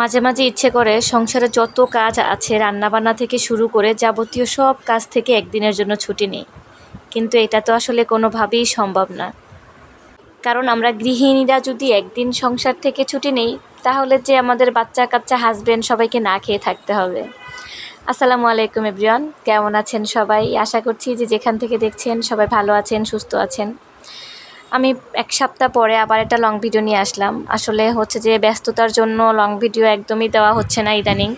মাঝে মাঝে ইচ্ছে করে সংসারে যত কাজ আছে, রান্নাবান্না থেকে শুরু করে যাবতীয় সব কাজ থেকে একদিনের জন্য ছুটি নিই। কিন্তু এটা তো আসলে কোনোভাবেই সম্ভব না। কারণ আমরা গৃহিণীরা যদি একদিন সংসার থেকে ছুটি নেই, তাহলে যে আমাদের বাচ্চা কাচ্চা হাজবেন্ড সবাইকে না খেয়ে থাকতে হবে। আসসালামু আলাইকুম এভরিওয়ান, কেমন আছেন সবাই? আশা করছি যে যেখান থেকে দেখছেন সবাই ভালো আছেন, সুস্থ আছেন। আমি এক সপ্তাহ পরে আবার একটা লং ভিডিও নিয়ে আসলাম। আসলে হচ্ছে যে ব্যস্ততার জন্য লং ভিডিও একদমই দেওয়া হচ্ছে না ইদানিং।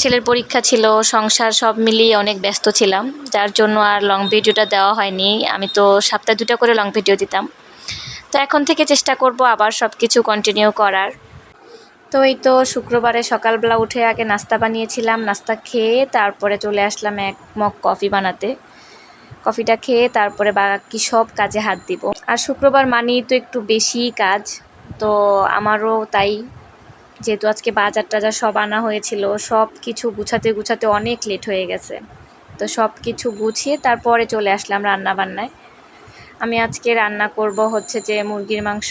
ছেলের পরীক্ষা ছিল, সংসার সব মিলিয়ে অনেক ব্যস্ত ছিলাম, যার জন্য আর লং ভিডিওটা দেওয়া হয়নি। আমি তো সপ্তাহে দুটো করে লং ভিডিও দিতাম। তো এখন থেকে চেষ্টা করব আবার সব কিছু কন্টিনিউ করার। তো এই তো শুক্রবারে সকালবেলা উঠে আগে নাস্তা বানিয়েছিলাম, নাস্তা খেয়ে তারপরে চলে আসলাম এক মগ কফি বানাতে। কফিটা খেয়ে তারপরে বাকি সব কাজে হাত দিব। আর শুক্রবার মানেই তো একটু বেশি কাজ, তো আমারও তাই। যেহেতু আজকে বাজার টাজার সব আনা হয়েছিল, সব কিছু গুছাতে গুছাতে অনেক লেট হয়ে গেছে। তো সব কিছু গুছিয়ে তারপরে চলে আসলাম রান্না বান্নায় আমি আজকে রান্না করব হচ্ছে যে মুরগির মাংস,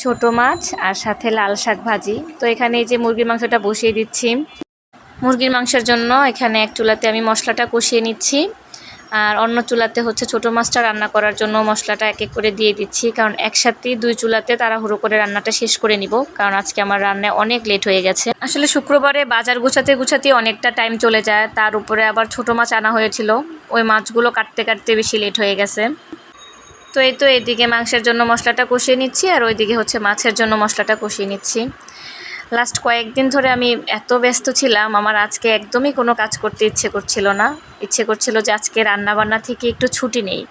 ছোট মাছ আর সাথে লাল শাক ভাজি। তো এখানে এই যে মুরগির মাংসটা বসিয়ে দিচ্ছি। মুরগির মাংসের জন্য এখানে এক চুলাতে আমি মশলাটা কষিয়ে নিচ্ছি। আর অন্য চুলাতে হচ্ছে ছোটো মাছটা রান্না করার জন্য মশলাটা এক এক করে দিয়ে দিচ্ছি। কারণ একসাথেই দুই চুলাতে তারা তাড়াহুড়ো করে রান্নাটা শেষ করে নিব। কারণ আজকে আমার রান্নায় অনেক লেট হয়ে গেছে। আসলে শুক্রবারে বাজার গুছাতে গুছাতে অনেকটা টাইম চলে যায়। তার উপরে আবার ছোটো মাছ আনা হয়েছিল। ওই মাছগুলো কাটতে কাটতে বেশি লেট হয়ে গেছে। তো এই তো এদিকে মাংসের জন্য মশলাটা কষিয়ে নিচ্ছি আর ওইদিকে হচ্ছে মাছের জন্য মশলাটা কষিয়ে নিচ্ছি। লাস্ট কয়েকদিন ধরে আমি এত ব্যস্ত ছিলাম, আমার আজকে একদমই কোনো কাজ করতে ইচ্ছে করছিল না। ইচ্ছে করছিল যে আজকে রান্নাবান্না থেকে একটু ছুটি নেই।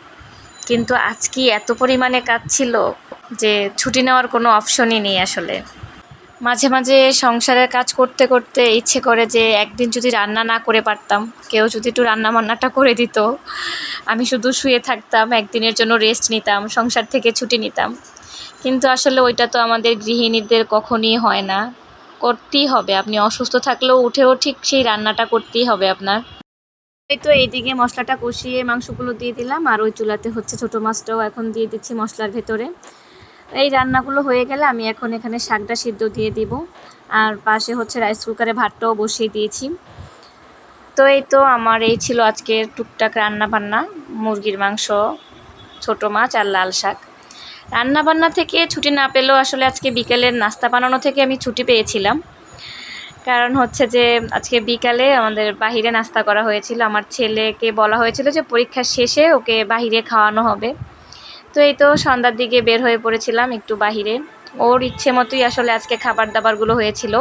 কিন্তু আজকে এত পরিমাণে কাজ ছিল যে ছুটি নেওয়ার কোনো অপশনই নেই আসলে। মাঝে মাঝে সংসারের কাজ করতে করতে ইচ্ছে করে যে একদিন যদি রান্না না করে পারতাম, কেউ যদি একটু রান্না বান্নাটা করে দিত, আমি শুধু শুয়ে থাকতাম, একদিনের জন্য রেস্ট নিতাম, সংসার থেকে ছুটি নিতাম। কিন্তু আসলে ওইটা তো আমাদের গৃহিণীদের কখনই হয় না। করতেই হবে। আপনি অসুস্থ থাকলেও উঠেও ঠিক সেই রান্নাটা করতেই হবে আপনার। এই তো এইদিকে মশলাটা কষিয়ে মাংসগুলো দিয়ে দিলাম, আর ওই চুলাতে হচ্ছে ছোটো মাছটাও এখন দিয়ে দিচ্ছি মশলার ভেতরে। এই রান্নাগুলো হয়ে গেলে আমি এখন এখানে শাকটা সিদ্ধ দিয়ে দিব, আর পাশে হচ্ছে রাইস কুকারে ভাতটাও বসিয়ে দিয়েছি। তো এই তো আমার এই ছিল আজকের টুকটাক রান্না বান্না মুরগির মাংস, ছোটো মাছ আর লাল শাক। রান্না বান্না থেকে ছুটি না পেলেও আসলে আজকে বিকেলের নাস্তা বানানো থেকে আমি ছুটি পেয়েছিলাম। কারণ হচ্ছে যে আজকে বিকালে আমাদের বাহিরে নাস্তা করা হয়েছিল। আমার ছেলেকে বলা হয়েছিল যে পরীক্ষা শেষে ওকে বাহিরে খাওয়ানো হবে। তো এই তো সন্ধ্যার দিকে বের হয়ে পড়েছিলাম একটু বাহিরে। ওর ইচ্ছে মতোই আসলে আজকে খাবার দাবারগুলো হয়েছিল।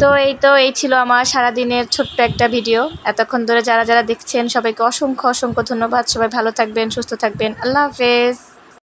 তো এই তো, এই ছিল আমার সারাদিনের ছোট্ট একটা ভিডিও। এতক্ষণ ধরে যারা যারা দেখছেন, সবাইকে অসংখ্য অসংখ্য ধন্যবাদ। সবাই ভালো থাকবেন, সুস্থ থাকবেন। আল্লাহ হাফেজ।